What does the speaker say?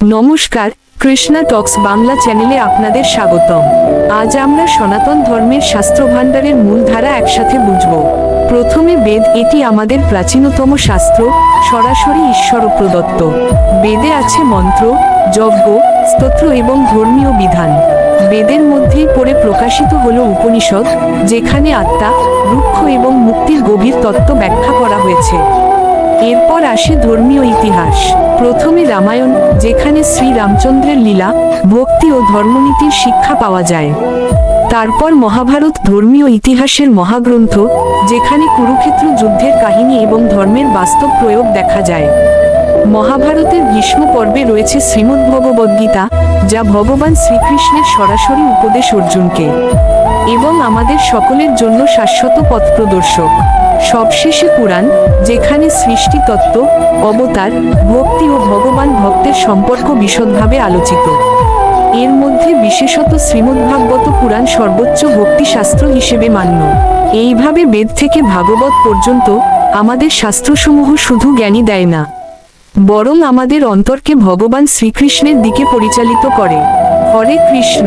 নমস্কার, কৃষ্ণা টক্স বাংলা চ্যানেলে আপনাদের স্বাগতম। আজ আমরা সনাতন ধর্মের শাস্ত্র ভাণ্ডারের মূলধারা একসাথে বুঝব। প্রথমে বেদ, এটি আমাদের প্রাচীনতম শাস্ত্র, সরাসরি ঈশ্বর প্রদত্ত বেদে আছে মন্ত্র, যজ্ঞ, স্তোত্র এবং ধর্মীয় বিধান। বেদের মধ্যেই পড়ে প্রকাশিত হল উপনিষদ, যেখানে আত্মা, রুক্ষ এবং মুক্তির গভীর তত্ত্ব ব্যাখ্যা করা হয়েছে। এরপর আসে ধর্মীয় ইতিহাস। প্রথমে রামায়ণ, যেখানে শ্রী রামচন্দ্রের লীলা, ভক্তি ও ধর্মনীতির শিক্ষা পাওয়া যায়। তারপর মহাভারত ধর্মীয় ইতিহাসের মহাগ্রন্থ, যেখানে কুরুক্ষেত্র যুদ্ধের কাহিনী এবং ধর্মের বাস্তব প্রয়োগ দেখা যায়। মহাভারতের গ্রীষ্ম পর্বে রয়েছে শ্রীমদ্ভগবদ্গীতা, যা ভগবান শ্রীকৃষ্ণের সরাসরি উপদেশ অর্জুনকে। এবং আমাদের সকলের জন্য শাশ্বত পথ প্রদর্শক। সবশেষে পুরাণ, যেখানে সৃষ্টিতত্ত্ব, অবতার, ভক্তি ও ভগবান ভক্তের সম্পর্ক বিশদভাবে আলোচিত। এর মধ্যে বিশেষত শ্রীমদ্ভাগবত পুরাণ সর্বোচ্চ ভক্তিশাস্ত্র হিসেবে মান্য। এইভাবে বেদ থেকে ভাগবত পর্যন্ত আমাদের শাস্ত্রসমূহ শুধু জ্ঞানী দেয় না, বরং আমাদের অন্তরকে ভগবান শ্রীকৃষ্ণের দিকে পরিচালিত করে। হরে কৃষ্ণ।